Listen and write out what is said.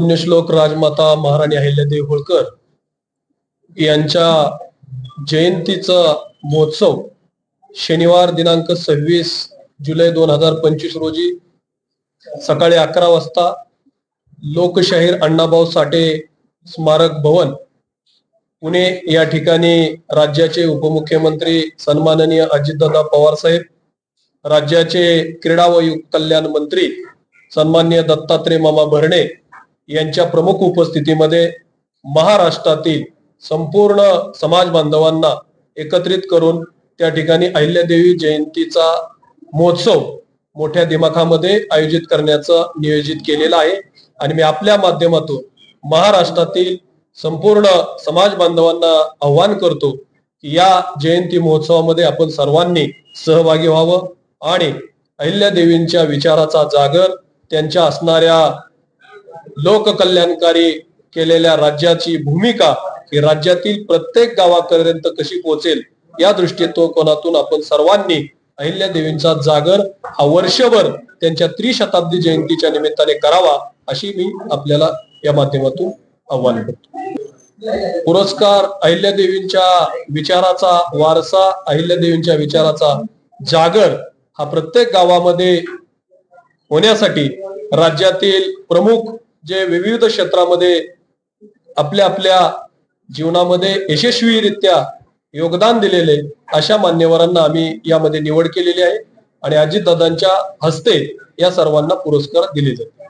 पुण्यश्लोक राजमाता महाराणी अहिल्यादेवी होळकर यांच्या जयंतीचा महोत्सव शनिवार दिनांक सव्वीस जुलै दोन हजार पंचवीस रोजी सकाळी अकरा वाजता लोकशाहीर अण्णाभाऊ साठे स्मारक भवन पुणे या ठिकाणी राज्याचे उपमुख्यमंत्री सन्माननीय अजितदादा पवार साहेब राज्याचे क्रीडा व कल्याण मंत्री सन्मान्य दत्तात्रय मामा भरणे यांच्या प्रमुख उपस्थितीमध्ये महाराष्ट्रातील संपूर्ण समाज बांधवांना एकत्रित करून त्या ठिकाणी अहिल्यादेवी जयंतीचा महोत्सव मोठ्या दिमाखामध्ये आयोजित करण्याचं नियोजित केलेलं आहे. आणि मी आपल्या माध्यमातून महाराष्ट्रातील संपूर्ण समाज बांधवांना आव्हान करतो की या जयंती महोत्सवामध्ये आपण सर्वांनी सहभागी व्हावं आणि अहिल्यादेवींच्या विचाराचा जागर त्यांच्या असणाऱ्या लोककल्याणकारी केलेल्या राज्याची भूमिका ही राज्यातील प्रत्येक गावापर्यंत कशी पोहोचेल या दृष्टिकोनातून आपण सर्वांनी अहिल्या देवींचा जागर हा वर्षभर त्यांच्या त्रिशताब्दी जयंतीच्या निमित्ताने करावा अशी मी आपल्याला या माध्यमातून आव्हान करतो. पुरस्कार अहिल्यादेवींच्या विचाराचा वारसा अहिल्यादेवींच्या विचाराचा जागर हा प्रत्येक गावामध्ये होण्यासाठी राज्यातील प्रमुख जे विविध क्षेत्रामध्ये आपल्या आपल्या जीवनामध्ये यशस्वीरित्या योगदान दिलेले अशा मान्यवरांना आम्ही यामध्ये निवड केलेली आहे आणि अजितदादांच्या हस्ते या सर्वांना पुरस्कार दिले जातात.